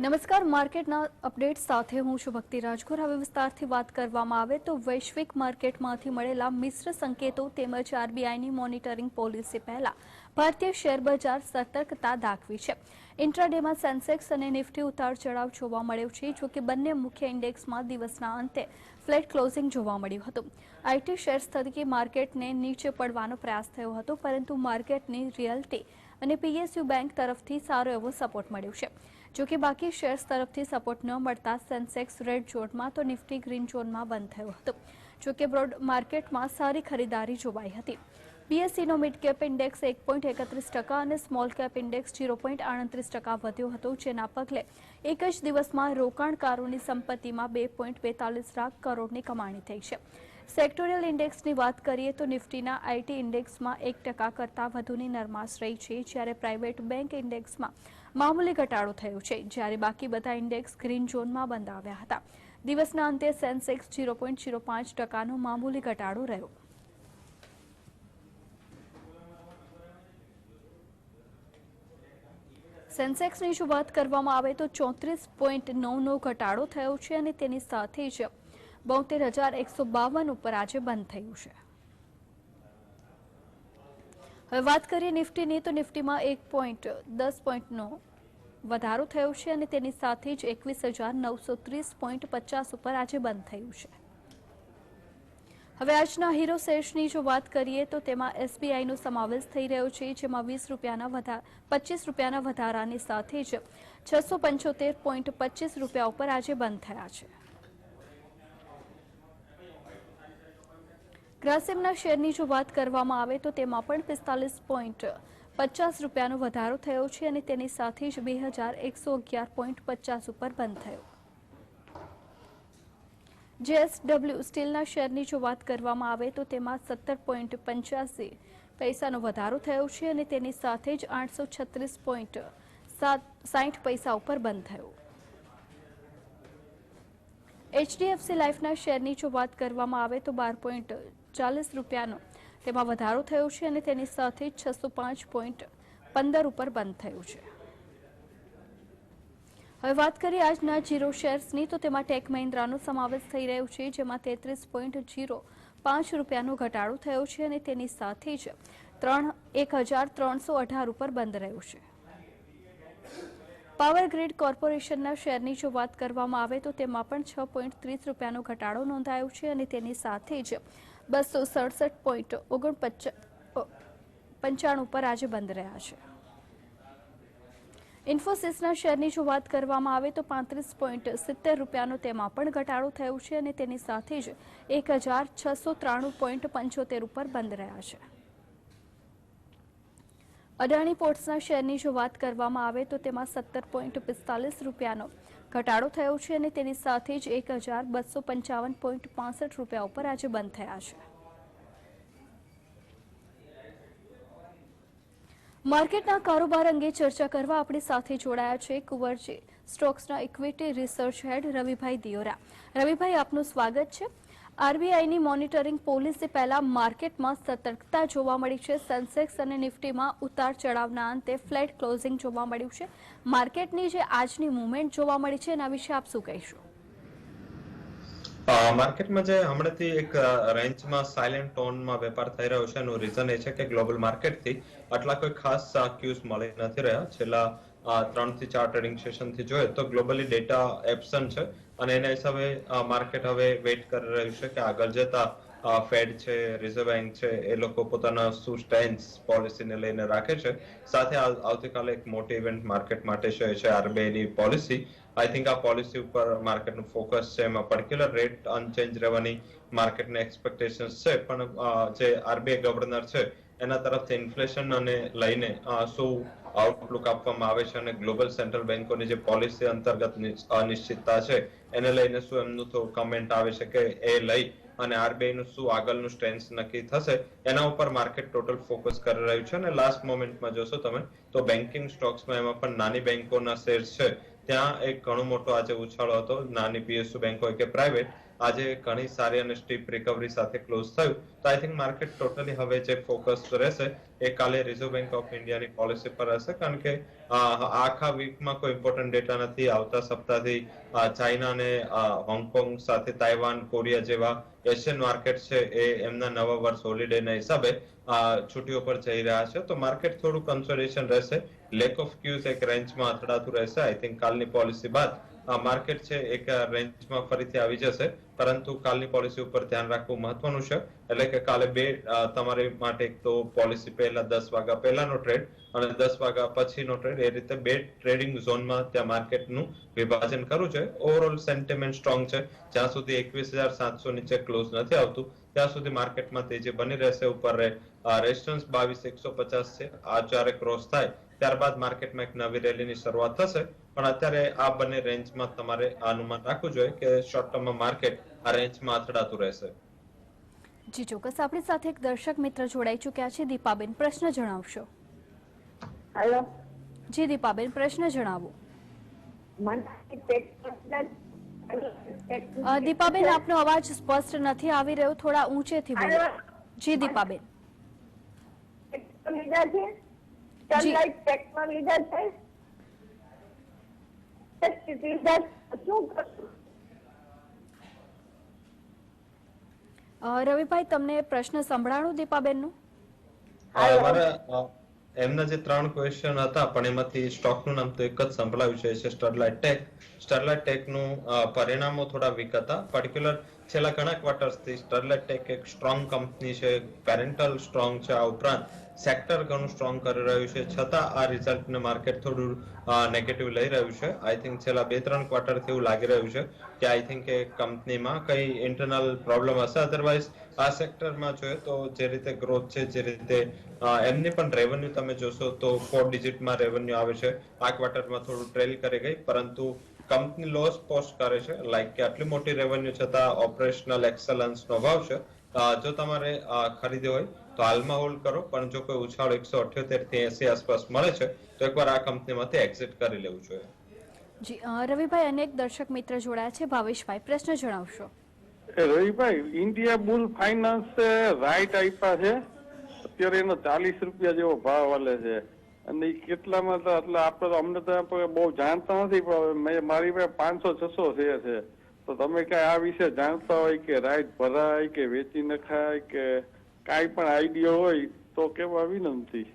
નમસ્કાર, માર્કેટના અપડેટ સાથે હું છું ભક્તિ રાજગોર. હવે વિસ્તારથી વાત કરવામાં આવે તો વૈશ્વિક માર્કેટમાંથી મળેલા મિશ્ર સંકેતો તેમજ આરબીઆઈની મોનિટરિંગ પોલિસી પહેલા. ભારતીય શેર બજાર સતર્કતા દાખવી છે. ઇન્ટ્રાડેમાં સેન્સેક્સ અને નિફ્ટી ઉતાર ચઢાવ જોવા મળ્યો છે, જો કે બંને મુખ્ય ઇન્ડેક્સમાં દિવસના અંતે ફ્લેટ ક્લોઝિંગ જોવા મળ્યું હતું. આઈટી શેર્સ તરીકે માર્કેટને નીચે પડવાનો પ્રયાસ થયો હતો, પરંતુ માર્કેટની રિયલ્ટી અને પીએસયુ બેંક તરફથી સારો એવો સપોર્ટ મળ્યો છે. જો કે બાકી શેર્સ તરફથી સપોર્ટ ન મળતા સેન્સેક્સ રેડ ઝોનમાં તો નિફ્ટી ગ્રીન ઝોનમાં બંધ થયો હતો. જોકે બ્રોડ માર્કેટમાં સારી ખરીદારી જોવાઈ હતી. બીએસસીનો મિડ કેપ ઇન્ડેક્સ એક પોઈન્ટ એકત્રીસ ટકા અને small cap index zero point આડત્રીસ ટકા વધ્યો હતો, જેના પગલે એક જ દિવસમાં રોકાણકારોની સંપત્તિમાં બે પોઈન્ટ બેતાલીસ લાખ કરોડની કમાણી થઈ છે. સેક્ટોરિયલ ઇન્ડેક્સની વાત કરીએ તો નિફ્ટીના આઈટી ઇન્ડેક્સમાં એક ટકા કરતાં વધુની નરમાશ રહી છે, જ્યારે પ્રાઇવેટ બેંક ઇન્ડેક્સમાં મામૂલી ઘટાડો થયો છે, જ્યારે બાકી બધા ઇન્ડેક્સ ગ્રીન ઝોનમાં બંધાવ્યા હતા. દિવસના અંતે સેન્સેક્સ ઝીરો પોઈન્ટ મામૂલી ઘટાડો રહ્યો. સેન્સેક્સની વાત કરવામાં આવે તો ચોત્રીસ પોઈન્ટ નવનો ઘટાડો થયો છે અને તેની સાથે જ બોતેર હજાર એકસો બાવન ઉપર આજે બંધ થયું છે. હવે વાત કરીએ નિફ્ટીની, તો નિફ્ટીમાં એક પોઈન્ટ દસ પોઈન્ટનો વધારો થયો છે અને તેની સાથે જ એકવીસ હજાર નવસો ત્રીસ પોઈન્ટ પચાસ ઉપર આજે બંધ થયું છે. હવે આજના હીરો શેર્સની જો વાત કરીએ તો તેમાં એસબીઆઈનો સમાવેશ થઈ રહ્યો છે, જેમાં વીસ રૂપિયાના વધા, પચીસ રૂપિયાના વધારાની સાથે જ છસો પંચોતેર પોઈન્ટ પચીસ રૂપિયા ઉપર આજે બંધ થયા છે. ગ્રાસિમના શેરની જો વાત કરવામાં આવે તો તેમાં પણ પિસ્તાલીસ પોઈન્ટ પચાસ રૂપિયાનો વધારો થયો છે અને તેની સાથે જ બે હજાર એકસો અગિયાર પોઈન્ટ પચાસ ઉપર બંધ થયો. જેએસડબલ્યુ સ્ટીલના શેરની જો વાત કરવામાં આવે તો તેમાં સત્તર પોઈન્ટ પંચ્યાસી પૈસાનો વધારો થયો છે અને તેની સાથે જ આઠસો છત્રીસ પોઈન્ટ સાત સાઠ પૈસા ઉપર બંધ થયો. એચડીએફસી લાઈફના શેરની જો વાત કરવામાં આવે તો બાર પોઈન્ટ ચાલીસ રૂપિયાનો તેમાં વધારો થયો છે અને તેની સાથે છસો ઉપર બંધ થયું છે. હવે વાત કરીએ આજના જીરો શેર્સની, તો તેમાં ટેક મહિન્દ્રાનો સમાવેશ થઈ રહ્યો છે, જેમાં તેત્રીસ પોઈન્ટ જીરો પાંચ રૂપિયાનો ઘટાડો થયો છે અને તેની સાથે જ ત્રણ, એક હજાર ત્રણસો અઢાર ઉપર બંધ રહ્યું છે. પાવર ગ્રીડ કોર્પોરેશનના શેરની જો વાત કરવામાં આવે, તો તેમાં પણ છ પોઈન્ટ ત્રીસ રૂપિયાનો ઘટાડો નોંધાયો છે અને તેની સાથે જ બસો સડસઠ પોઈન્ટ ઓગણપચાસ પંચાણું ઉપર આજે બંધ રહ્યા છે. ઇન્ફોસિસના શેરની જો વાત કરવામાં આવે તો પાંત્રીસ પોઈન્ટ સિત્તેર રૂપિયાનો તેમાં પણ ઘટાડો થયો છે અને તેની સાથે જ એક હજાર છસો ત્રાણું પોઈન્ટ પંચોતેર ઉપર બંધ રહ્યા છે. અદાણી પોર્ટ્સના શેરની જો વાત કરવામાં આવે તો તેમાં સત્તર પોઈન્ટ પિસ્તાલીસ રૂપિયાનો ઘટાડો થયો છે અને તેની સાથે જ એક હજાર બસો પંચાવન પોઈન્ટ પાસઠ રૂપિયા ઉપર આજે બંધ થયા છે. માર્કેટના કારોબાર અંગે ચર્ચા કરવા આપણી સાથે જોડાયા છે Kunvarji સ્ટોક્સના equity research head Ravibhai Diyora. Ravibhai, આપનું સ્વાગત છે. આરબીઆઈની મોનિટરિંગ પોલિસી પહેલા માર્કેટમાં સતર્કતા જોવા મળી છે. સેન્સેક્સ અને નિફ્ટીમાં ઉતાર ચઢાવના અંતે ફ્લેટ ક્લોઝિંગ જોવા મળ્યું છે. માર્કેટની જે આજની મુવમેન્ટ જોવા મળી છે, એના વિશે આપ શું કહીશું? માર્કેટમાં જે હમણાંથી એક રેન્જમાં સાયલેન્ટ ટોનમાં વેપાર થઈ રહ્યો છે. એનું રીઝન એ છે કે ગ્લોબલ માર્કેટથી આટલા કોઈ ખાસ ક્યુઝ મળી નથી રહ્યા. છેલ્લા ત્રણથી ચાર ટ્રેડિંગ સેશનથી જોઈએ તો ગ્લોબલી ડેટા એબસન્ટ છે. અને એના હિસાબે માર્કેટ હવે વેઇટ કરી રહ્યું છે કે આગળ જતા ફેડ છે રિઝર્વ બેંક છે, એ લોકો પોતાના શું સ્ટેન્સ પોલિસીને લઈને રાખે છે. સાથે આવતીકાલે એક મોટી ઇવેન્ટ માર્કેટ માટે છે છે આરબીઆઈની પોલિસી આઈ થિંક આ પોલિસી ઉપર માર્કેટનું ફોકસ છે, એમાં પર્ટિક્યુલર રેટ અનચેન્જ રહેવાની માર્કેટને એક્સપેક્ટેશન્સ છે. પણ જે આરબીઆઈ ગવર્નર છે, એના તરફથી ઇન્ફ્લેશન અને લઈને શું આઉટલુક આપવામાં આવે છે અને ગ્લોબલ સેન્ટ્રલ બેન્કોની જે પોલિસી અંતર્ગત અનિશ્ચિતતા છે, એને લઈને શું એમનું તો કમેન્ટ આવે છે કે એ લઈ અને આરબીઆઈ નું શું આગળનું સ્ટેન્સ નક્કી થશે, એના ઉપર માર્કેટ ટોટલ ફોકસ કરી રહ્યું છે અને લાસ્ટ મોમેન્ટમાં જોશો તમે, તો બેન્કિંગ સ્ટોક્સમાં એમાં પણ નાની બેન્કોના શેર્સ છે, ત્યાં એક ઘણો મોટો આજે ઉછાળો હતો, નાની પીએસયુ બેંક હોય કે પ્રાઇવેટ આજે ઘણી સારી અને સ્ટીપ રિકવરી સાથે ક્લોઝ થયું. તો આઈ થિંક માર્કેટ ટોટલી હવે જે ફોકસ રહેશે, એ કાલે રિઝર્વ બેંક ઓફ ઇન્ડિયાની પોલિસી પર હશે. કારણ કે આખા વીકમાં કોઈ ઇમ્પોર્ટન્ટ ડેટા નથી આવતા. સપ્તાહથી ચાઇના અને હોંગકોંગ સાથે તાઇવાન કોરિયા જેવા એશિયન માર્કેટ છે એ એમના નવા વર્ષ હોલિડેના હિસાબે છુટ્ટીઓ પર જઈ રહ્યા છે. તો માર્કેટ થોડું કન્સોલિડેશન રહેશે. લેક ઓફ ક્યુઝ એક રેન્જમાં અથડાતું રહેશે. આઈ થિંક કાલની પોલિસી બાદ માર્કેટ છે, એક રેન્જમાં ફરીથી આવી જશે. પરંતુ કાલની પોલિસી ઉપર ધ્યાન રાખવું મહત્વનું છે. એટલે કે કાલે બે તમારી માટે એક તો પોલિસી પહેલા દસ વાગ્યા પહેલાનો ટ્રેડ અને દસ વાગ્યા પછીનો ટ્રેડ. એ રીતે બે ટ્રેડિંગ ઝોનમાં ત્યાં માર્કેટનું વિભાજન કરવું છે. ઓવરઓલ સેન્ટિમેન્ટ સ્ટ્રોંગ છે. જ્યાં સુધી એકવીસ હજાર સાતસો નીચે ક્લોઝ નથી આવતું, ત્યાં સુધી માર્કેટમાં તેજી બની રહેશે. ઉપર રેસ્ટન્સ બાવીસ, એકસો પચાસ છે. આ જ્યારે ક્રોસ થાય ત્યારબાદ માર્કેટમાં એક નવી રેલીની શરૂઆત થશે. પણ અત્યારે આ બંને રેન્જમાં તમારે અનુમાન રાખવું જોઈએ કે શોર્ટ ટર્મમાં માર્કેટ આ રેન્જમાં અથડાતું રહેશે. જી ચોક્કસ. આપણી સાથે એક દર્શક મિત્ર જોડાઈ ચૂક્યા છે. દીપાબેન પ્રશ્ન જણાવશો. હેલો જી દીપાબેન પ્રશ્ન જણાવો. દીપાબેન આપનો અવાજ સ્પષ્ટ નથી આવી રહ્યો. થોડા ઊંચેથી બોલો. જી દીપાબેન. લીધા છે લીધા છે? લીધા શું કરશું રવિભાઈ તમને પ્રશ્ન સંભળાણું દીપાબેનનું? એમના જે ત્રણ ક્વેશ્ચન હતા પણ એમાંથી સ્ટોકનું નામ તો એક જ સંભળાવ્યું છે છે સ્ટરલાઇટ ટેક સ્ટરલાઇટ ટેકનું પરિણામો થોડા વીક હતા. પર્ટિક્યુલર છેલ્લા ઘણા ક્વાર્ટર્સથી સ્ટરલાઇટ ટેક એક સ્ટ્રોંગ કંપની છે પેરેન્ટલ સ્ટ્રોંગ છે આ ઉપરાંત. સેક્ટર ઘણું સ્ટ્રોંગ કરી રહ્યું છે. છતાં આ રિઝલ્ટને માર્કેટ થોડું નેગેટિવ લઈ રહ્યું છે. આઈ થિંક છેલ્લા બે ત્રણ ક્વાર્ટરથી એવું લાગી રહ્યું છે કે આઈ થિંક એ કંપનીમાં કઈ ઇન્ટરનલ પ્રોબ્લેમ હશે. અધરવાઇઝ આ સેક્ટરમાં જોઈએ તો જે રીતે ગ્રોથ છે, જે રીતે એમની પણ રેવન્યુ તમે જોશો તો ફોર ડિજિટમાં રેવન્યુ આવે છે. આ ક્વાર્ટરમાં થોડું ટ્રેલ કરી ગઈ, પરંતુ કંપની લોસ પોસ્ટ કરે છે. લાઈક કે આટલી મોટી રેવન્યુ છતાં ઓપરેશનલ એક્સલન્સ નો ભાવ છે. જો તમારે ખરીદ્યો હોય તો હાલમાં હોલ્ડ કરો પણ જો કોઈ ઉછાળો એકસો અઠ્યોતેરથી એસી આસપાસ મળે છે તો એકવાર આ કંપનીમાંથી એક્ઝિટ કરી લેવું જોઈએ. જી રવિભાઈ અનેક દર્શક મિત્ર જોડાયા છે. ભાવેશભાઈ પ્રશ્ન જણાવશો. એ Ravibhai India bull finance right આપ્યા છે. અત્યારે એનો ચાલીસ રૂપિયા જેવો ભાવ હાલે છે. અને એ કેટલામાં તો એટલે આપણે તો અમને તો બહુ જાણતા નથી પણ મારી પાસે પાંચસો છસો શેર છે. તો તમે કઈ આ વિશે જાણતા હોય કે રાઈટ ભરાય કે વેચી નખાય કે કાંઈ પણ આઈડિયા હોય તો કેવા વિનંતી.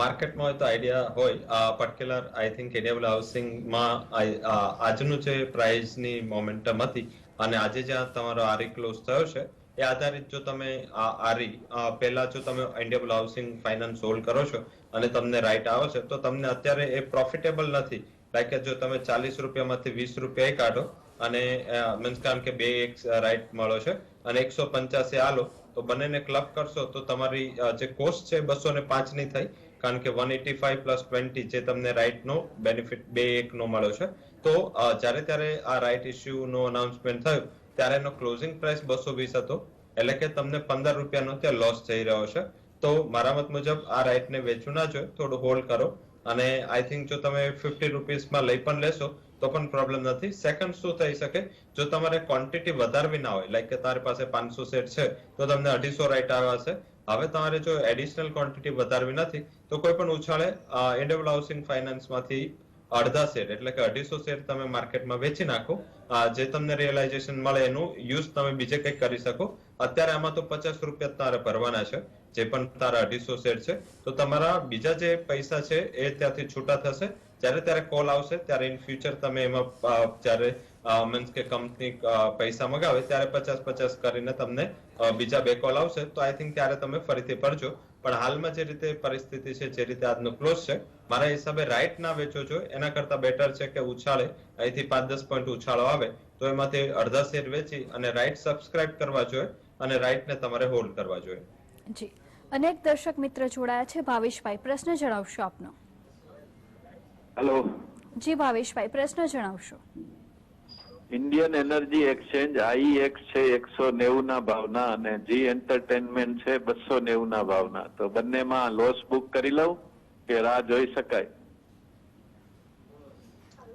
માર્કેટમાં હોય તો આઈડિયા હોય. પર્ટિક્યુલર આઈ થિંક એડિયેબલ હાઉસિંગમાં આજનું જે પ્રાઇસની મોમેન્ટમ હતી અને આજે જ્યાં તમારો આરી ક્લોઝ થયો છે, એ આધારિત જો તમે આ આરી પહેલા જો તમે ઇન્ડિયેબલ હાઉસિંગ ફાઇનાન્સ હોલ્ડ કરો છો અને તમને રાઇટ આવે છે, તો તમને અત્યારે એ પ્રોફિટેબલ નથી. લાઈક જો તમે ચાલીસ રૂપિયામાંથી વીસ રૂપિયા કાઢો અને મીન્સ કારણ કે બે એક રાઇટ મળો છે અને એકસો પંચાસી આલો, તો બંનેને ક્લબ કરશો તો તમારી જે કોસ્ટ છે બસો ને પાંચની થઈ, કારણ કે one eighty five plus twenty જે તમને રાઈટ નો બેનિફિટ બે એક નો મળ્યો છે. તો જ્યારે ત્યારે આ રાઈટ ઇસ્યુ નો અનાઉન્સમેન્ટ થયું, ત્યારે એનો ક્લોઝિંગ પ્રાઇસ બસો વીસ હતો, એટલે કે તમને પંદર રૂપિયાનો ત્યાં લોસ થઈ રહ્યો છે. તો મારા મત મુજબ આ રાઇટને વેચવું ના જોઈએ, થોડું હોલ્ડ કરો, અને આઈ થિંક જો તમે ફિફ્ટી રૂપીસમાં લઈ પણ લેશો તો પણ પ્રોબ્લેમ નથી. સેકન્ડ શું થઈ શકે? જો તમારે ક્વોન્ટિટી વધારવી ના હોય લાઈક કે તમારી પાસે પાંચસો સેટ છે, તો તમને અઢીસો રાઈટ આવ્યા છે હવે તમારે જો એડિશનલ ક્વોન્ટિટી વધારવી નથી, તો કોઈ પણ ઉછાળે એન્ડેબલ હાઉસિંગ ફાઇનાન્સમાંથી અડધા શેર એટલે કે અઢીસો શેર તમે માર્કેટમાં વેચી નાખો. જે તમને રિયલાઇઝેશન મળે એનું યુઝ તમે બીજે કંઈક કરી શકો. અત્યારે આમાં તો પચાસ રૂપિયા તારે ભરવાના છે, જે પણ તારા અઢીસો શેર છે. તો તમારા બીજા જે પૈસા છે, એ ત્યાંથી છૂટા થશે. જ્યારે ત્યારે કોલ આવશે, ત્યારે ઇન ફ્યુચર તમે એમાં જ્યારે મીન્સ કે કંપની પૈસા મગાવે, ત્યારે પચાસ પચાસ કરીને તમને બીજા બે કોલ આવશે. તો આઈ થિંક ત્યારે તમે ફરીથી ભરજો. પણ હાલમાં જે રીતે પરિસ્થિતિ છે, જે રીતે આજનો ક્લોઝ છે, મારા હિસાબે રાઈટ ના વેચો છો. એના કરતા બેટર છે કે ઉછાળે. અહીંથી પાંચ દસ પોઈન્ટ ઉછાળો આવે. તો એમાંથી અડધા શેર વેચી અને રાઈટ સબસ્ક્રાઇબ કરવા જોઈએ અને રાઈટ ને તમારે હોલ્ડ કરવા જોઈએ. જી. અનેક દર્શક મિત્ર જોડાયા છે. ભાવેશભાઈ, પ્રશ્ન જણાવશો આપનો. હેલો જી ભાવેશભાઈ પ્રશ્ન જણાવશો. ઇન્ડિયન એનર્જી એક્સચેન્જ આઈએક્સ છે એકસો નેવું ના ભાવના અને જી એન્ટરટેનમેન્ટ છે બસો નેવું ના ભાવના. તો બંનેમાં લોસ બુક કરી લઉં કે રાહ જોઈ શકાય?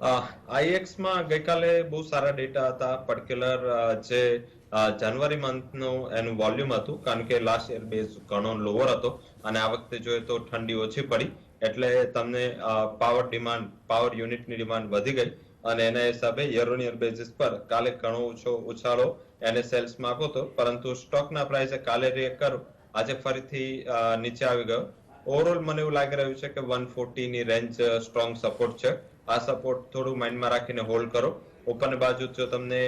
આઈએક્સમાં ગઈકાલે બહુ સારા ડેટા હતા. પર્ટિક્યુલર જે જાન્યુઆરી મંથનું એનું વોલ્યુમ હતું, કારણ કે લાસ્ટ યર બેઝ ઘણો લોવર હતો અને આ વખતે જોઈએ તો ઠંડી ઓછી પડી, એટલે તમને પાવર ડિમાન્ડ પાવર યુનિટની ડિમાન્ડ વધી ગઈ અને એના હિસાબે યર ઓન યર બેઝિસ પર કાલે ઘણો ઓછો ઉછાળો એને સેલ્સમાં આપ્યો હતો, પરંતુ સ્ટોકના પ્રાઇસે કાલે રિએક્ટ કરો આજે ફરીથી નીચે આવી ગયો. ઓવરઓલ મને એવું લાગી રહ્યું છે કે વનની રેન્જ સ્ટ્રોંગ સપોર્ટ છે. આ સપોર્ટ થોડું માઇન્ડમાં રાખીને હોલ્ડ કરો. ઉપરની બાજુ જો તમને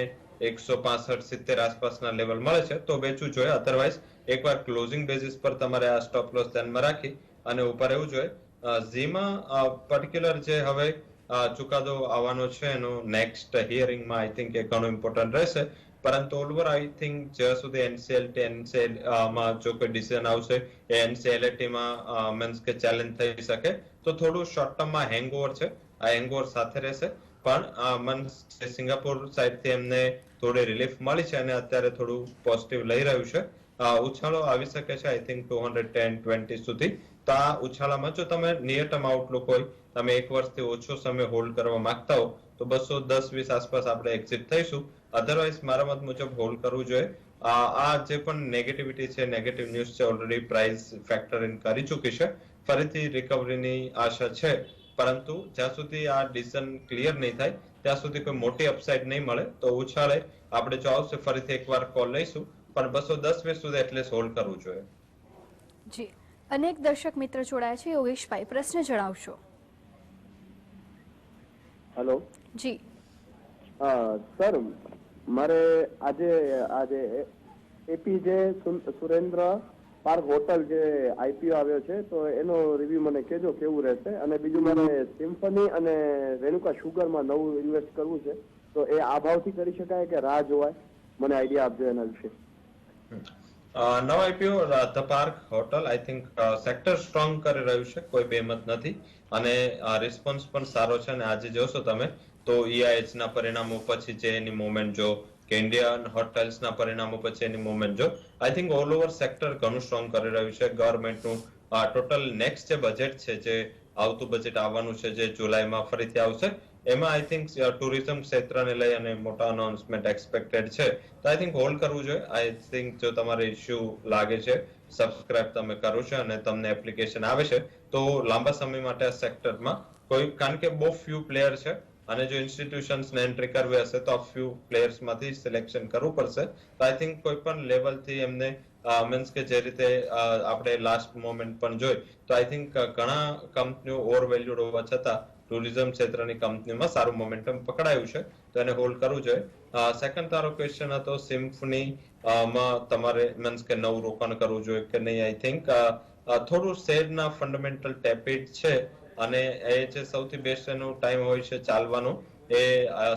એકસો પાસઠ સિત્તેર આસપાસના લેવલ મળે છે, તો વેચવું જોઈએ. અધરવાઇઝ એકવાર ક્લોઝિંગ બેઝિસ પર તમારે આ સ્ટોપ લોસ ધ્યાનમાં રાખી અને ઉપર એવું જોઈએ. ઝીમાં પર્ટિક્યુલર જે હવે ચુકાદો આવવાનો છે, એનો નેક્સ્ટ હિયરિંગમાં આઈ થિંક એ ઘણું ઇમ્પોર્ટન્ટ રહેશે. પરંતુ ઓલઓવર આઈ થિંક જ્યાં સુધી એનસીએલ એનસીએલમાં જો કોઈ ડિસિઝન આવશે, એ એનસીએલટી માં મીન્સ કે ચેલેન્જ થઈ શકે. તો થોડું શોર્ટ ટર્મમાં હેંગઓવર છે. આ હેંગઓવર સાથે રહેશે. પણ મન સિંગાપુર સાઈડથી એમને થોડી રિલીફ મળી છે અને અત્યારે થોડું પોઝિટિવ લઈ રહ્યું છે. ઉછાળો આવી શકે છે I think two hundred ten twenty સુધી. તો આ ઉછાળામાં જો તમે નિયર ટર્મ આઉટલુક હોય, તમે એક વર્ષથી ઓછો સમય હોલ્ડ કરવા માંગતા હો, તો બસો દસ વીસ આસપાસ આપણે એક્ઝિટ થઈશું. અધરવાઇઝ મારા મત મુજબ હોલ્ડ કરવું જોઈએ. આ જે પણ નેગેટિવિટી છે નેગેટિવ ન્યૂઝ છે ઓલરેડી પ્રાઇસ ફેક્ટર ઇન કરી ચૂકી છે. ફરીથી રિકવરીની આશા છે. પરંતુ જ્યાં સુધી આ ડિસિઝન ક્લિયર નહીં થાય ત્યાં સુધી કોઈ મોટી અપસાઇડ નહીં મળે તો ઉછાળે. આપણે જો આવશે ફરીથી એકવાર કોલ લઈશું પણ બસો દસ વીસ સુધી એટલે સોલ્વ કરવું જોઈએ. જી. અનેક દર્શક મિત્ર જોડાયા છે. યોગેશભાઈ પ્રશ્ન જણાવશો. હેલો જી. સર મારે આજે આજે એપીજે સુરેન્દ્ર પાર્ક હોટલ જે આઈપીઓ આવ્યો છે તો એનો રિવ્યુ મને કહેજો કેવું રહેશે. અને બીજું મને સિમ્ફની અને રેણુકા શુગરમાં નવું ઇન્વેસ્ટ કરવું છે તો એ આ ભાવથી કરી શકાય કે રાહ જોવાય? મને આઈડિયા આપજો એના વિશે. નવા IPO the park hotel I think sector strong કરી રહ્યું છે કોઈ બેમત નથી. અને રિસ્પોન્સ પણ સારો છે. અને આજે જોશો તમે તો ઈઆઈએચ ના પરિણામો પછી જે એની મુવમેન્ટ જો કે ઇન્ડિયન હોટેલ્સના પરિણામો પછી એની મુવમેન્ટ જો I think all over sector ઘણું સ્ટ્રોંગ કરી રહ્યું છે. ગવર્મેન્ટનું ટોટલ નેક્સ્ટ જે બજેટ છે, જે આવતું બજેટ આવવાનું છે, જે જુલાઈમાં ફરીથી આવશે, એમાં આઈ થિંક ટુરિઝમ ક્ષેત્રને લઈ અને મોટા અનાઉન્સમેન્ટ એક્સપેક્ટેડ છે. તો આઈ થિંક હોલ્ડ કરવું જોઈએ. આઈ થિંક જો તમારે ઇશ્યુ લાગે છે સબસ્ક્રાઇબ તમે કરો છો અને તમને એપ્લિકેશન આવે છે, તો લાંબા સમય માટે આ સેક્ટરમાં કોઈ, કારણ કે બહુ ફ્યુ પ્લેયર છે અને જો ઇન્સ્ટિટ્યુશન્સને એન્ટ્રી કરવી હશે તો ફ્યુ પ્લેયર્સમાંથી સિલેક્શન કરવું પડશે. તો આઈ થિંક કોઈ પણ લેવલથી એમને મીન્સ કે જે રીતે આપણે લાસ્ટ મોમેન્ટ પણ જોઈ, તો આઈ થિંક ઘણા કંપનીઓ ઓવર વેલ્યુડ હોવા છતાં ટુરિઝમ ક્ષેત્રની કંપનીમાં સારું મોમેન્ટમ પકડાયું છે. તો એને હોલ્ડ કરવું જોઈએ. સેકન્ડ તારો ક્વેશ્ચન હતો સિમ્ફની માં તમારે મીન્સ કે નવું રોકાણ કરવું જોઈએ કે નહીં? આઈ થિંક થોડું શેરના ફંડામેન્ટલ ટેપિડ છે. અને એ જે સૌથી બેસ્ટ એનો ટાઈમ હોય છે ચાલવાનો, એ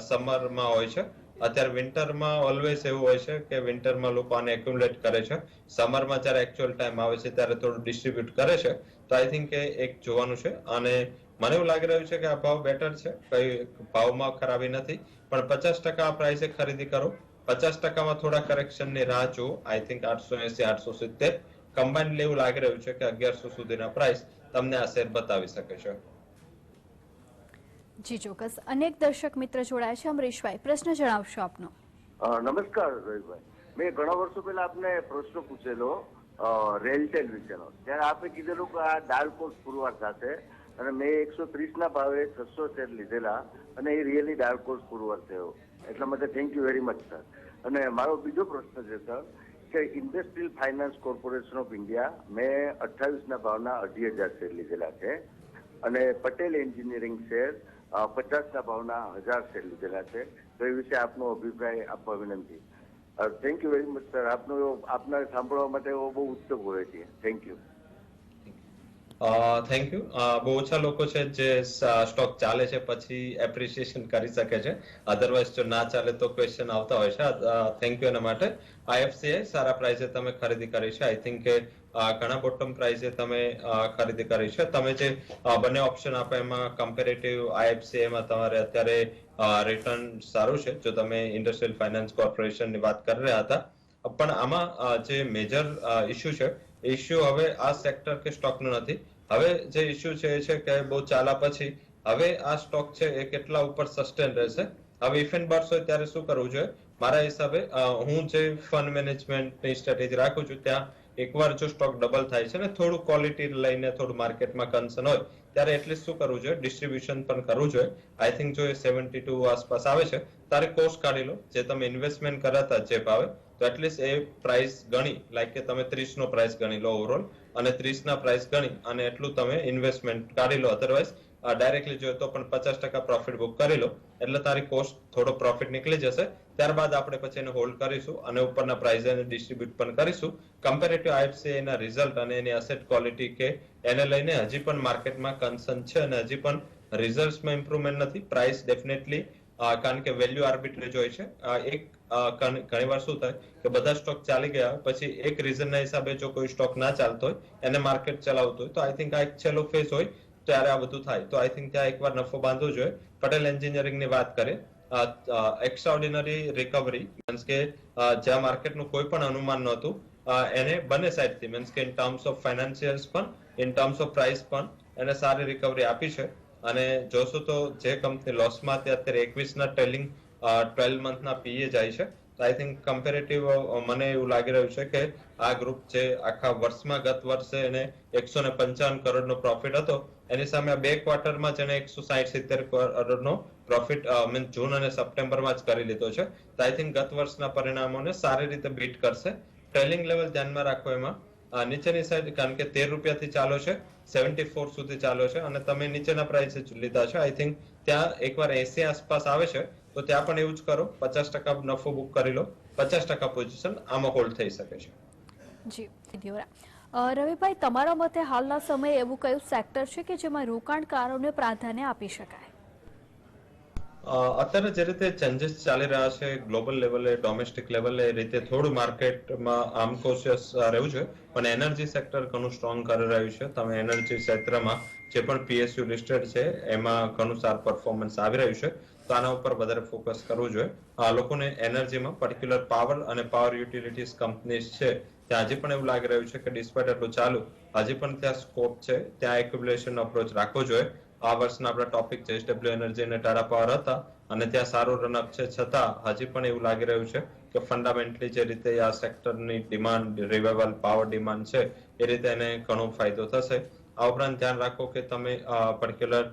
સમરમાં હોય છે. અત્યારે વિન્ટરમાં ઓલવેઝ એવું હોય છે કે વિન્ટરમાં લોકો આને એક્યુમ્યુલેટ કરે છે. સમરમાં જ્યારે એકચ્યુઅલ ટાઈમ આવે છે ત્યારે થોડું ડિસ્ટ્રીબ્યુટ કરે છે. તો આઈ થિંક એ એક જોવાનું છે. અને મને એવું લાગી રહ્યું છે કે આ ભાવ બેટર છે. કઈ ભાવમાં ખરાબી નથી. પણ પચાસ ટકા પ્રાઇસે ખરીદી કરો. પચાસ ટકામાં થોડા કરેક્શનની રાહ જુઓ. આઈ થિંક આઠસો એસી, આઠસો સિત્તેર. કમ્બાઇન્ડ એવું લાગી રહ્યું છે કે અગિયારસો સુધીના પ્રાઇસ તમને આ શેર બતાવી શકે છે. જી ચોક્કસ. અનેક દર્શક મિત્ર જોડાયા છે. અમરીશભાઈ પ્રશ્ન જણાવશો આપનો. નમસ્કાર રવિભાઈ મેં ઘણા વર્ષો પહેલા આપને પ્રશ્ન પૂછેલો રેલટેલ વિશેનો. ત્યારે આપે કીધેલું કે આ ડાર્ક કોર્સ પુરવાર સાથે અને મેં એકસો ત્રીસના ભાવે છસો શેર લીધેલા અને એ રિયલી ડાર્ક કોર્સ પુરવાર થયો. એટલા માટે thank you very much sir અને મારો બીજો પ્રશ્ન છે સર કે industrial finance corporation of India મેં અઠ્ઠાવીસના ભાવના અઢી હજાર શેર લીધેલા છે અને પટેલ એન્જિનિયરિંગ શેર પચાસના ભાવના હજાર શેર લીધેલા છે. તો એ વિશે આપનો અભિપ્રાય આપવા વિનંતી. Thank you very much sir આપનો આપના સાંભળવા માટે બહુ ઉત્સુક હોય છે. થેન્ક યુ થેન્ક યુ બહુ ઓછા લોકો છે જે સ્ટોક ચાલે છે, પછી એપ્રિસિએશન કરી શકે છે. અધરવાઇઝ જો ના ચાલે તો ક્વેશ્ચન આવતા હોય છે. થેન્ક યુ એના માટે. આઈએફસીઆઈ સારા પ્રાઇસે તમે ખરીદી કરી છે. આઈ થિંક કે ઘણા બોટમ પ્રાઇસે તમે ખરીદી કરી છે. તમે જે બંને ઓપ્શન આપે એમાં કમ્પેરેટિવ આઈએફસીએમાં તમારે અત્યારે રિટર્ન સારું છે. જો તમે ઇન્ડસ્ટ્રીયલ ફાઇનાન્સ કોર્પોરેશનની વાત કરી રહ્યા હતા. પણ આમાં જે મેજર ઇશ્યુ છે ઇશ્યુ હવે આ સેક્ટર કે સ્ટોકનો નથી. હવે જે ઇશ્યુ છે એ છે કે બહુ ચાલા પછી હવે આ સ્ટોક છે એ કેટલા ઉપર સસ્ટેન રહેશે? હવે ઇફ એન્ડ બર્સ હોય ત્યારે શું કરવું જોઈએ? મારા હિસાબે અ, હું જે ફંડ મેનેજમેન્ટની સ્ટ્રેટેજી રાખું છું ત્યાં એકવાર જો સ્ટોક ડબલ થાય છે ને થોડું ક્વોલિટી લઈને થોડું માર્કેટમાં કન્સર્ન હોય ત્યારે એટલીસ્ટ શું કરવું જોઈએ? ડિસ્ટ્રીબ્યુશન પણ કરવું જોઈએ. આઈ થિંક જો એ સેવન્ટી ટુ આસપાસ આવે છે તારે કોસ્ટ કાઢી લો. જે તમે ઇન્વેસ્ટમેન્ટ કરાતા જે ભાવે તો એટલીસ્ટ એ પ્રાઇસ ગણી લાઈક કે તમે ત્રીસ નો પ્રાઇસ ગણી લો ઓવરઓલ અને ત્રીસ ના પ્રાઇસ ગણી, અને એટલું તમે ઇન્વેસ્ટમેન્ટ કાઢી લો. અધરવાઇઝ ડાયરેક્ટલી જોઈએ તો પણ પચાસ ટકા પ્રોફિટ બુક કરી લો, એટલે તારી કોસ્ટ થોડો પ્રોફિટ નીકળી જશે. ત્યારબાદ આપણે પછી એને હોલ્ડ કરીશું, અને ઉપરના પ્રાઇસ એને ડિસ્ટ્રીબ્યુટ પણ કરીશું. કમ્પેરેટિવ આઈએફસી એના રિઝલ્ટ અને એની અસેટ ક્વોલિટી કે એને લઈને હજી પણ માર્કેટમાં કન્સર્ન છે અને હજી પણ રિઝલ્ટમાં ઇમ્પ્રુવમેન્ટ નથી. પ્રાઇસ ડેફિનેટલી કારણ કે વેલ્યુ આર્બિટ્રેજ હોય છે. એક ઘણી વાર શું થાય કે બધા સ્ટોક ચાલી ગયા પછી એક રીઝનના હિસાબે જો કોઈ સ્ટોક ના ચાલતો હોય, એને માર્કેટ ચલાવતું હોય, તો આઈ થિંક આ એક છેલ્લો ફેઝ હોય ત્યારે આ બધું થાય. તો આઈ થિંક ત્યાં એકવાર નફો બાંધવો જોઈએ. પટેલ એન્જિનિયરિંગની વાત કરીએ. એક્સ્ટ્રાઓર્ડિનરી રિકવરી મીન્સ કે જ્યાં માર્કેટનું કોઈ પણ અનુમાન નહોતું એને બંને સાઈડથી મીન્સ કે ઇન ટર્મ્સ ઓફ ફાઇનાન્શિયલ્સ પણ ઇન ટર્મ્સ ઓફ પ્રાઇસ પણ, એને સારી રિકવરી આપી છે. અને જોશો તો જે કંપની લોસમાં હતી અત્યારે એકવીસ ના ટ્રેલિંગ ટ્વેલ્વ મંથના પીએ જાય છે. આઈ થિંક કમ્પેરેટિવ મને એવું લાગી રહ્યું છે કે આ ગ્રુપ જે આખા વર્ષમાં ગત વર્ષે એને એકસો ને પંચાવન કરોડનો પ્રોફિટ હતો, એની સામે બે ક્વાર્ટરમાં જેને એકસો સાઠ સિત્તેર કરોડનો પ્રોફિટ મીન જૂન અને સપ્ટેમ્બરમાં જ કરી લીધો છે. તો આઈ થિંક ગત વર્ષના પરિણામોને સારી રીતે બીટ કરશે. ટ્રેલિંગ લેવલ ધ્યાનમાં રાખો એમાં. નીચેની સાઈડ કારણ કે તેર રૂપિયાથી ચાલો છે સેવન્ટી ફોર સુધી ચાલો છે, અને તમે નીચેના પ્રાઇસે લીધા છે. આઈ થિંક ત્યાં એકવાર એસી આસપાસ આવે છે તો ત્યાં પણ એવું જ કરો પચાસ ટકા નફો બુક કરી લો પચાસ ટકા પોઝિશન આમાં હોલ્ડ થઈ શકે છે. જી રવિભાઈ તમારા મતે હાલના સમયે એવું કયું સેક્ટર છે કે જેમાં રોકાણકારોને પ્રાધાન્ય આપી શકાય? અત્યારે જે રીતે ચેન્જીસ ચાલી રહ્યા છે ગ્લોબલ લેવલે ડોમેસ્ટિક લેવલે એ રીતે થોડું માર્કેટમાં આમ કોશિયસ રહેવું છે પણ એનર્જી સેક્ટર ઘણું સ્ટ્રોંગ કરી રહ્યું છે. તમે એનર્જી ક્ષેત્રમાં જે પણ પીએસયુ લિસ્ટેડ છે એમાં ઘણું સારું પરફોર્મન્સ આવી રહ્યું છે. તો ઉપર વધારે ફોકસ કરવું જોઈએ. આ લોકોને એનર્જીમાં પર્ટિક્યુલર પાવર અને પાવર યુટિલિટીઝ કંપનીઝ છે. ત્યાં હજી પણ એવું લાગી રહ્યું છે કે ડિસ્પાઇટ એટલું ચાલુ હજી પણ ત્યાં સ્કોપ છે. ત્યાં એક્યુબ્યુલેશન અપ્રોચ રાખવો જોઈએ. આ વર્ષના આપણા ટોપિક છે એસડબ્લ્યુ એનર્જી અને ટાટા પાવર હતા અને ત્યાં સારું રનઅપ છે. છતાં હજી પણ એવું લાગી રહ્યું છે કે ફંડામેન્ટલી જે રીતે આ સેક્ટરની ડિમાન્ડ રિવાઇવલ પાવર ડિમાન્ડ છે, એ રીતે એને ઘણો ફાયદો થશે. આ ઉપરાંત ધ્યાન રાખો કે તમે પર્ટિક્યુલર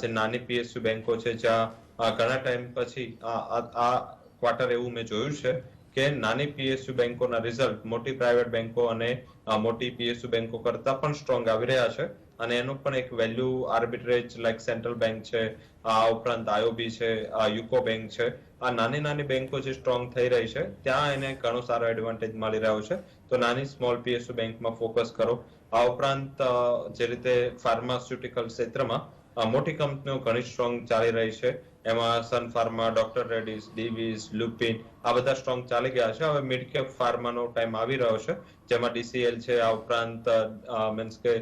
જે નાની પીએસયુ બેંકો છે, જ્યાં ઘણા ટાઈમ પછી આ ક્વાર્ટર એવું મેં જોયું છે કે નાની પીએસયુ બેન્કોના રિઝલ્ટ મોટી પ્રાઇવેટ બેન્કો અને મોટી પીએસયુ બેન્કો કરતા પણ સ્ટ્રોંગ આવી રહ્યા છે. અને એનું પણ એક value arbitrage like central bank છે, આ ઉપરાંત આઈઓબી છે, આ યુકો બેંક છે, આ નાની નાની બેંકો જે સ્ટ્રોંગ થઈ રહી છે, ત્યાં એને ઘણો સારો એડવાન્ટેજ મળી રહ્યો છે. તો નાની સ્મોલ પીએસયુ બેંકમાં ફોકસ કરો. આ ઉપરાંત જે રીતે ફાર્માસ્યુટિકલ ક્ષેત્રમાં મોટી કંપનીઓ ઘણી સ્ટ્રોંગ ચાલી રહી છે. એમાં Sun Pharma doctor Reddy's Divi's Lupin આ બધા સ્ટ્રોંગ ચાલી ગયા છે. હવે મિડ કેપ ફાર્માનો ટાઈમ આવી રહ્યો છે, જેમાં ડીસીએલ છે, આ ઉપરાંત મીન્સ કે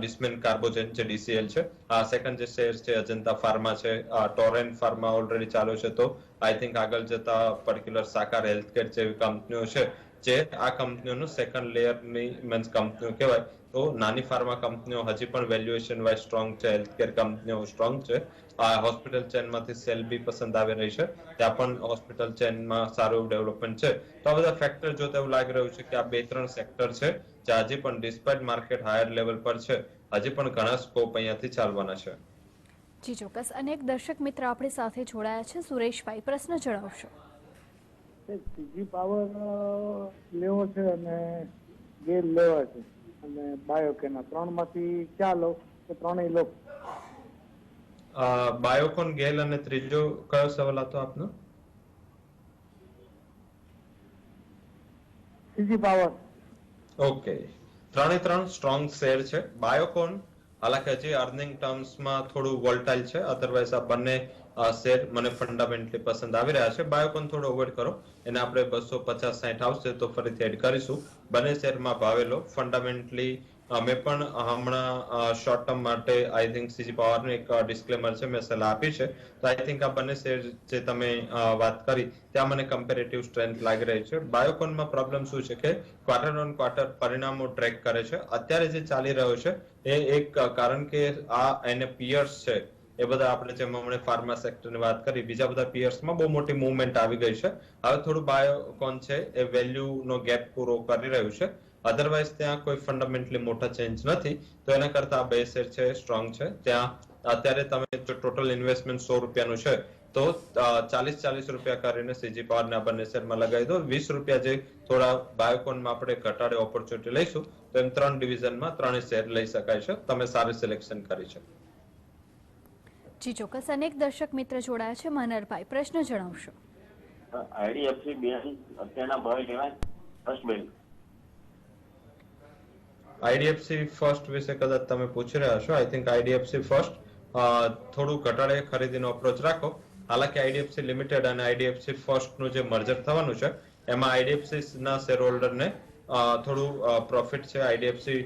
ડિસ્મેન કાર્બોજેન છે ડીસીએલ છે. આ સેકન્ડ જે શેર છે, અજંતા ફાર્મા છે ટોરેન ફાર્મા ઓલરેડી ચાલુ છે. તો આઈ થિંક આગળ જતા પર્ટિક્યુલર સાકાર હેલ્થકેર જેવી કંપનીઓ છે જે આ કંપનીઓનું સેકન્ડ લેયરની મીન્સ કંપનીઓ કહેવાય. તો નાની ફાર્મા કંપનીઓ હજી પણ વેલ્યુએશન વાઇઝ સ્ટ્રોંગ છે હેલ્થકેર કંપનીઓ સ્ટ્રોંગ છે. આ હોસ્પિટલ ચેનમાંથી સેલ બી પસંદ આવી રહી છે. ત્યાં પણ હોસ્પિટલ ચેનમાં સારું એવું ડેવલપમેન્ટ છે. તો આ બધા ફેક્ટર જોતા એવું લાગી રહ્યું છે કે આ બે ત્રણ સેક્ટર છે, જે હજી પણ ડિસ્પાઇટ માર્કેટ હાયર લેવલ પર છે, હજી પણ ઘણા સ્કોપ અહીંયાથી ચાલવાના છે. જી, ચોક્કસ. અને એક દર્શક મિત્ર આપણી સાથે જોડાયા છે, સુરેશભાઈ. પ્રશ્ન જણાવશો. સીજી પાવર લેવો છે અને ગેલ લેવા છે. અને બાયોકેના ત્રણમાંથી ક્યાં લો કે ત્રણેય લો. બાયોકોન ગેલ અને ત્રીજો કયો સવાલ હતો આપનો? ત્રીજી પાવર ઓકે ત્રણે ત્રણ સ્ટ્રોંગ શેર છે. બાયોકોન હાલાકી હજી અર્નિંગ ટર્મ્સમાં થોડું વોલ્ટાઇલ છે. અધરવાઇઝ આ બંને શેર મને ફંડામેન્ટલી પસંદ આવી રહ્યા છે. બાયોકોન થોડો અવોઇડ કરો. એને આપણે બસો પચાસ સાઠ આવશે તો ફરીથી એડ કરીશું. બંને શેરમાં ભાવેલો ફંડામેન્ટલી મેં પણ હમણાં શોર્ટ ટર્મ માટે આઈ થિંક સીજી પાવરનું એક ડિસ્ક્લેમર છે, મેં સલાહ આપી છે. તો આઈ થિંક આ બંને શેર જે તમે વાત કરી, ત્યાં મને કમ્પેરેટિવ સ્ટ્રેન્થ લાગી રહી છે. બાયોકોનમાં પ્રોબ્લેમ શું છે કે ક્વાર્ટર ઓન ક્વાર્ટર પરિણામો ટ્રેક કરે છે. અત્યારે જે ચાલી રહ્યો છે, એ એક કારણ કે આ એને પિયર્સ છે. એ બધા આપણે જેમ હમણે ફાર્મા સેક્ટરની વાત કરી, બીજા બધા પિયર્સમાં બહુ મોટી મુવમેન્ટ આવી ગઈ છે. હવે થોડું બાયોકોન છે, એ વેલ્યુનો ગેપ પૂરો કરી રહ્યું છે. અધરવાઇઝ ત્યાં કોઈ ફંડામેન્ટલી મોટા ચેન્જ નથી. તો એના કરતા આ બે શેર છે સ્ટ્રોંગ છે. ત્યાં અત્યારે તમે જો ટોટલ ઇન્વેસ્ટમેન્ટ સો રૂપિયાનું છે, તો ચાલીસ ચાલીસ રૂપિયા કરીને સીજી પાવરના બંને શેરમાં લગાવી દો. વીસ રૂપિયા જે થોડા બાયોકોનમાં આપણે ઘટાડે ઓપોર્ચ્યુનિટી લઈશું, તો એમ ત્રણ ડિવિઝનમાં ત્રણેય શેર લઈ શકાય છે. તમે સારી સિલેક્શન કરી છે જી ચોક્કસ. અનેક દર્શક મિત્ર જોડાયા છે. મનરભાઈ પ્રશ્ન જણાવશો. આઈડીએફસી બેંક અત્યારના ભાવે લેવાય ફર્સ્ટ બેંક આઈડીએફસી ફર્સ્ટ વિશે કદાચ તમે પૂછી રહ્યા છો આઈ થિંક આઈડીએફસી ફર્સ્ટ થોડું ઘટાડે ખરીદીનો અપ્રોચ રાખો. હાલાકી આઈડીએફસી લિમિટેડ અને આઈડીએફસી ફર્સ્ટનું જે મર્જર થવાનું છે એમાં આઈડીએફસી ના શેર હોલ્ડરને થોડું પ્રોફિટ છે. આઈડીએફસી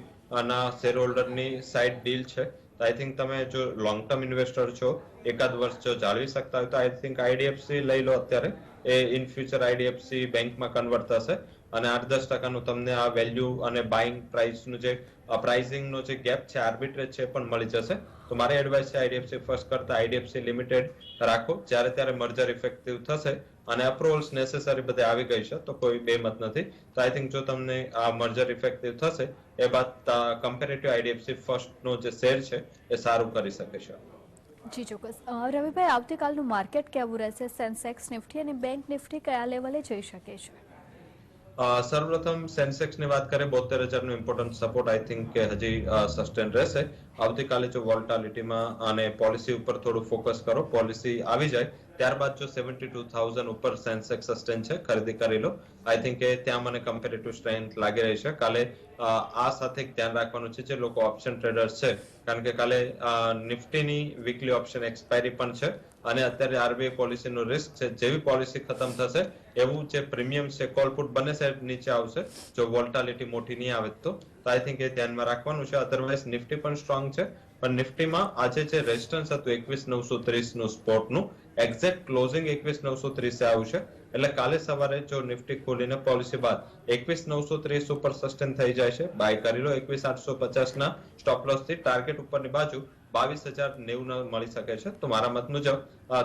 ના શેર હોલ્ડરની સાઇડ ડીલ છે. તો આઈ થિંક તમે જો લોંગ ટર્મ ઇન્વેસ્ટર છો, એકાદ વર્ષ જો જાળવી શકતા હોય તો આઈ થિંક આઈડીએફસી લઈ લો અત્યારે. એ ઇન ફ્યુચર આઈડીએફસી બેંકમાં કન્વર્ટ થશે અને આઠ દસ ટકાનું તમને આ વેલ્યુ અને બાઇંગ પ્રાઇસનું જે પ્રાઇસિંગનો જે ગેપ છે આર્બિટ્રેજ છે પણ મળી જશે. તો મારી એડવાઇસ છે આઈડીએફસી ફર્સ્ટ કરતા આઈડીએફસી લિમિટેડ રાખો. જ્યારે ત્યારે મર્જર ઇફેક્ટિવ થશે અને અપ્રુવલ્સ નેસેસરી બધે આવી ગઈ છે, તો કોઈ બે મત નથી. તો આઈ થિંક જો તમને આ મર્જર ઇફેક્ટિવ થશે, એ બાદ કમ્પેરેટિવ આઈડીએફસી ફર્સ્ટ નો જે શેર છે, એ સારું કરી શકે છે. જી, ચોક્કસ. રવિભાઈ, આવતીકાલનું માર્કેટ કેવું રહેશે? સેન્સેક્સ નિફ્ટી અને બેંક નિફ્ટી કયા લેવલે જઈ શકે છે? સર્વપ્રથમ સેન્સેક્સની વાત કરીએ, બોતેર હજારનું ઇમ્પોર્ટન્ટ સપોર્ટ આઈ થિંક કે હજી સસ્ટેન રહેશે. આવતીકાલે જો વોલ્ટાલિટીમાં અને પોલિસી ઉપર થોડું ફોકસ કરો પોલિસી આવી જાય, ત્યારબાદ જો સેવન્ટી ટુ થાઉઝન્ડ ઉપર સેન્સેક્સ સસ્ટેન છે, ખરીદી કરી લો. આઈ થિંક કે ત્યાં મને કમ્પેરેટિવ સ્ટ્રેન્થ લાગી રહી છે. કાલે આ સાથે ધ્યાન રાખવાનું છે જે લોકો ઓપ્શન ટ્રેડર્સ છે. કારણ કે કાલે નિફ્ટીની વીકલી ઓપ્શન એક્સપાયરી પણ છે અને અત્યારે આરબીઆઈ પોલિસીનું રિસ્ક છે. જેવી પોલિસી ખતમ થશે એવું જે પ્રીમિયમ છે કોલ પુટ બંને સાઈડ નીચે આવશે. જો વોલ્ટાલિટી મોટી નહીં આવે તો. આઈ થિંક એ ધ્યાનમાં રાખવાનું છે. અધરવાઇઝ નિફ્ટી પણ સ્ટ્રોંગ છે. પણ નિફ્ટીમાં આજે જે રેઝિસ્ટન્સ હતું, એકવીસ નવસો ત્રીસનું સ્પોટનું એક્ઝેક્ટ ક્લોઝિંગ એકવીસ નવસો ત્રીસે આવ્યું છે એટલે કાલે સવારે જો નિફ્ટી ખોલીને પોલિસી બાદ એકવીસ નવસો ત્રીસ ઉપર સસ્ટેન થઈ જાય છે. બાય કરી લો, એકવીસ આઠસો પચાસ ના સ્ટોપ લોસથી. ટાર્ગેટ ઉપરની બાજુ બાવીસ હજાર નેવું મળી શકે છે. તો મારા મત મુજબ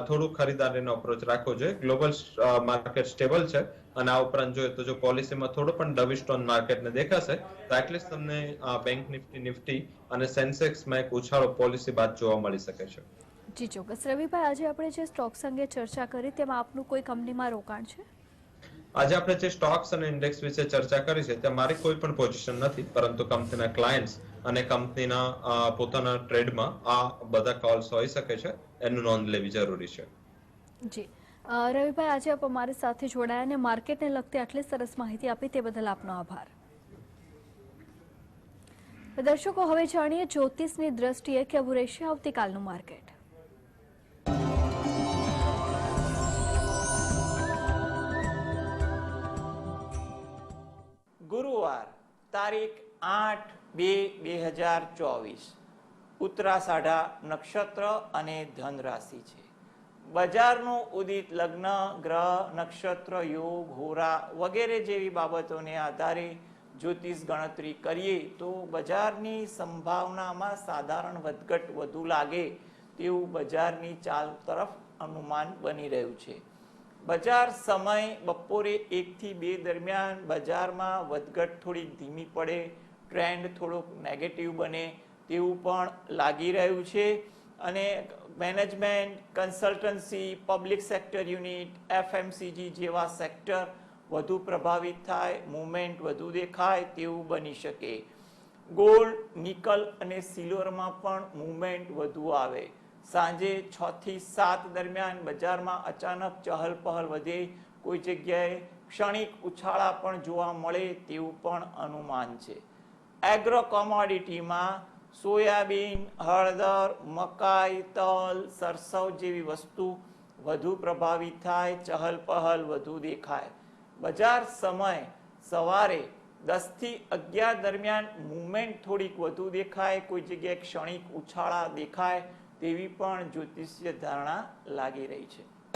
થોડું ખરીદારીનો અપ્રોચ રાખવો જોઈએ. ગ્લોબલ માર્કેટ સ્ટેબલ છે અને આ ઉપરાંત જોઈએ તો જો પોલિસીમાં થોડો પણ ડવિસ્ટોન માર્કેટને દેખાશે તો એટલીસ્ટ તમને બેંક નિફ્ટી નિફ્ટી અને સેન્સેક્સમાં એક ઉછાળો પોલિસી બાદ જોવા મળી શકે છે. જી ચોક્કસ. રવિભાઈ આજે આપણે જે સ્ટોક્સ અંગે ચર્ચા કરી તેમાં આપનું કોઈ કંપનીમાં રોકાણ છે? આજે આપણે જે સ્ટોક્સ અને ઇન્ડેક્સ વિશે ચર્ચા કરી છે ત્યાં મારી કોઈ પણ પોઝિશન નથી પરંતુ કંપનીના ક્લાયન્ટ્સ અને કંપનીના પોતાના ટ્રેડમાં આ બધા કોલ્સ હોઈ શકે છે એનું નોંધ લેવી જરૂરી છે. જી. રવિભાઈ આજે આપ અમારી સાથે જોડાયા અને માર્કેટને લગતી આટલી સરસ માહિતી આપી તે બદલ આપનો આભાર. દર્શકો હવે જાણીએ જ્યોતિષની દ્રષ્ટિએ કેવું રહેશે આવતીકાલનું માર્કેટ. ગુરુવાર તારીખ આઠ બે બે હજાર ચોવીસ. ઉત્તરાષાઢા નક્ષત્ર અને ધન રાશિ છે. બજારનું ઉદિત લગ્ન, ગ્રહ, નક્ષત્ર, યોગ, હોરા વગેરે જેવી બાબતોને આધારે જ્યોતિષ ગણતરી કરીએ તો બજારની સંભાવનામાં સાધારણ વધઘટ વધુ લાગે તેવું બજારની ચાલ તરફ અનુમાન બની રહ્યું છે. બજાર સમય બપોરે એકથી બે દરમિયાન બજારમાં વધઘટ થોડી ધીમી પડે ટ્રેન્ડ થોડોક નેગેટિવ બને તેવું પણ લાગી રહ્યું છે. અને management consultancy public sector unit FMCG જેવા સેક્ટર વધુ પ્રભાવિત થાય મુવમેન્ટ વધુ દેખાય તેવું બની શકે. ગોલ્ડ નિકલ અને સિલ્વરમાં પણ મુવમેન્ટ વધુ આવે. સાંજે છ થી સાત દરમિયાન બજારમાં અચાનક ચહલ પહલ વધે, કોઈ જગ્યાએ ક્ષણિક ઉછાળા પણ જોવા મળે તેવું પણ અનુમાન છે. એગ્રો કોમોડિટીમાં સોયાબીન, હળદર, મકાઈ, તલ, સરસવ જેવી વસ્તુ વધુ પ્રભાવિત થાય, ચહલ પહલ વધુ દેખાય. બજાર સમય સવારે દસથી અગિયાર દરમિયાન મુવમેન્ટ થોડીક વધુ દેખાય, કોઈ જગ્યાએ ક્ષણિક ઉછાળા દેખાય તેવી પણ જ્યોતિષ્ય ધારણા લાગી રહી છે.